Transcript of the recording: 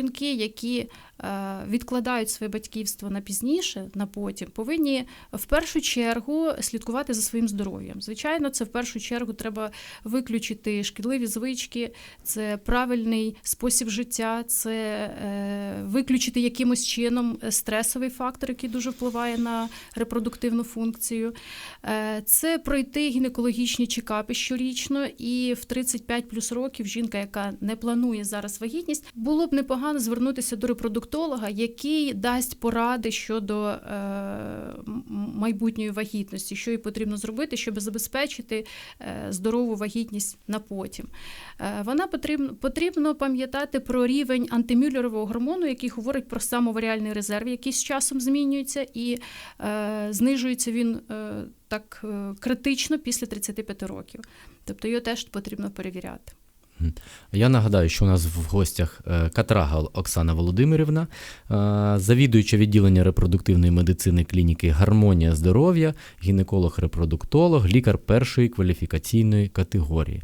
Жінки, які е, відкладають своє батьківство на пізніше, на потім, повинні в першу чергу слідкувати за своїм здоров'ям. Звичайно, це в першу чергу треба виключити шкідливі звички, це правильний спосіб життя, це е, виключити якимось чином стресовий фактор, який дуже впливає на репродуктивну функцію. Е, Це пройти гінекологічні чекапи щорічно, і в 35 плюс років жінка, яка не планує зараз вагітність, було б непогано звернутися до репродуктолога, який дасть поради щодо е, майбутньої вагітності, що їй потрібно зробити, щоб забезпечити е, здорову вагітність на потім. Е, Вона потрібно, потрібно пам'ятати про рівень антимюллерового гормону, який говорить про самоваріальний резерв, який з часом змінюється, і е, знижується він е, так е, критично після 35 років. Тобто його теж потрібно перевіряти. Я нагадаю, що у нас в гостях катрагал Катрага Оксана Володимирівна, е, завідуюча відділення репродуктивної медицини клініки Гармонія здоров'я, гінеколог-репродуктолог, лікар першої кваліфікаційної категорії.